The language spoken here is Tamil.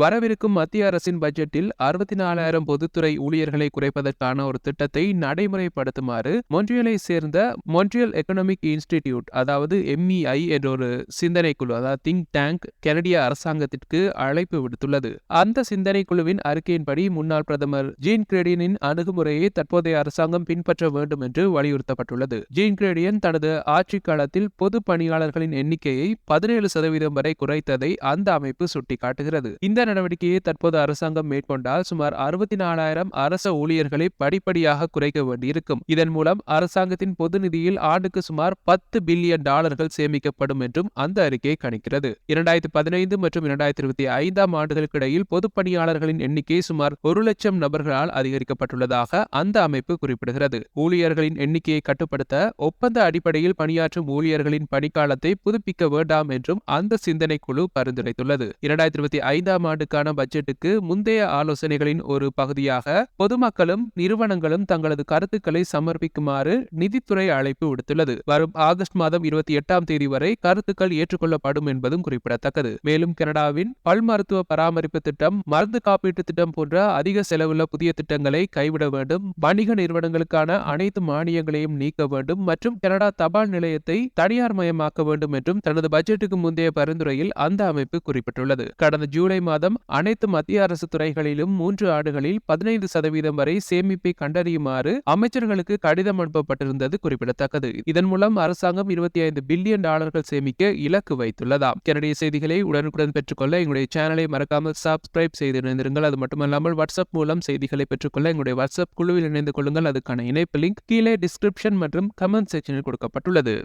வரவிருக்கும் மத்திய அரசின் பட்ஜெட்டில் அறுபத்தி நாலாயிரம் பொதுத்துறை ஊழியர்களை குறைப்பதற்கான ஒரு திட்டத்தை நடைமுறைப்படுத்துமாறு மொன்றியலை சேர்ந்த மொன்றியல் எக்கனாமிக் இன்ஸ்டிடியூட் அதாவது எம்இஐ என்ற ஒரு சிந்தனை குழு அதாவது திங்க் டேங்க் கனடிய அரசாங்கத்திற்கு அழைப்பு விடுத்துள்ளது. அந்த சிந்தனை குழுவின் அறிக்கையின்படி முன்னாள் பிரதமர் ஜீன் கிரேடியனின் அணுகுமுறையை தற்போதைய அரசாங்கம் பின்பற்ற வேண்டும் என்று வலியுறுத்தப்பட்டுள்ளது. ஜீன் கிரேடியன் தனது ஆட்சி காலத்தில் பொது பணியாளர்களின் எண்ணிக்கையை பதினேழு சதவீதம் வரை குறைத்ததை அந்த அமைப்பு சுட்டிக்காட்டுகிறது. இந்த நடவடிக்கையை தற்போது அரசாங்கம் மேற்கொண்டால் சுமார் அறுபத்தி நாலாயிரம் அரச ஊழியர்களை படிப்படியாக குறைக்க வேண்டியிருக்கும். இதன் மூலம் அரசாங்கத்தின் பொது நிதியில் ஆண்டுக்கு சுமார் பத்து பில்லியன் டாலர்கள் சேமிக்கப்படும் என்றும் அந்த அறிக்கை கணிக்கிறது. இரண்டாயிரத்தி பதினைந்து மற்றும் இரண்டாயிரத்தி இருபத்தி ஐந்தாம் ஆண்டுகளுக்கு இடையில் பொதுப்பணியாளர்களின் எண்ணிக்கை சுமார் ஒரு லட்சம் நபர்களால் அதிகரிக்கப்பட்டுள்ளதாக அந்த அமைப்பு குறிப்பிடுகிறது. ஊழியர்களின் எண்ணிக்கையை கட்டுப்படுத்த ஒப்பந்த அடிப்படையில் பணியாற்றும் ஊழியர்களின் பணிக்காலத்தை புதுப்பிக்க வேண்டாம் என்றும் அந்த சிந்தனை குழு பரிந்துரைத்துள்ளது. இரண்டாயிரத்தி இருபத்தி ஐந்தாம் ஆண்டு ஆண்டுக்கான பட்ஜெட்டுக்கு முந்தைய ஆலோசனைகளின் ஒரு பகுதியாக பொதுமக்களும் நிறுவனங்களும் தங்களது கருத்துக்களை சமர்ப்பிக்குமாறு நிதித்துறை அழைப்பு விடுத்துள்ளது. வரும் ஆகஸ்ட் மாதம் இருபத்தி எட்டாம் தேதி வரை கருத்துக்கள் ஏற்றுக்கொள்ளப்படும் என்பதும் குறிப்பிடத்தக்கது. மேலும் கனடாவின் பல் மருத்துவ பராமரிப்பு திட்டம் மருந்து காப்பீட்டு திட்டம் போன்ற அதிக செலவுள்ள புதிய திட்டங்களை கைவிட வேண்டும். வணிக நிறுவனங்களுக்கான அனைத்து மானியங்களையும் நீக்க வேண்டும் மற்றும் கனடா தபால் நிலையத்தை தனியார் மயமாக்க வேண்டும் என்றும் தனது பட்ஜெட்டுக்கு முந்தைய பரிந்துரையில் அந்த அமைப்பு குறிப்பிட்டுள்ளது. கடந்த ஜூலை மாதம் அனைத்து மத்திய அரசு துறைகளிலும் மூன்று ஆண்டுகளில் பதினைந்து சதவீதம் வரை சேமிப்பை கண்டறியுமாறு அமைச்சர்களுக்கு கடிதம் அனுப்பப்பட்டிருந்தது குறிப்பிடத்தக்கது. இதன் மூலம் அரசாங்கம் இருபத்தி ஐந்து பில்லியன் டாலர்கள் சேமிக்க இலக்கு வைத்துள்ளதாம். கனடிய செய்திகளை உடனுக்குடன் பெற்றுக்கொள்ள எங்களுடைய சேனலை மறக்காமல் சப்ஸ்கிரைப் செய்து இணைந்திருங்கள். அது மட்டுமல்லாமல் வாட்ஸ்அப் மூலம் செய்திகளை பெற்றுக்கொள்ள எங்களுடைய வாட்ஸ்அப் குழுவில் இணைந்து கொள்ளுங்கள். அதுக்கான இணைப்பு லிங்க் கீழே டிஸ்கிரிப்ஷன் மற்றும் கமெண்ட் செக்ஷனில் கொடுக்கப்பட்டுள்ளது.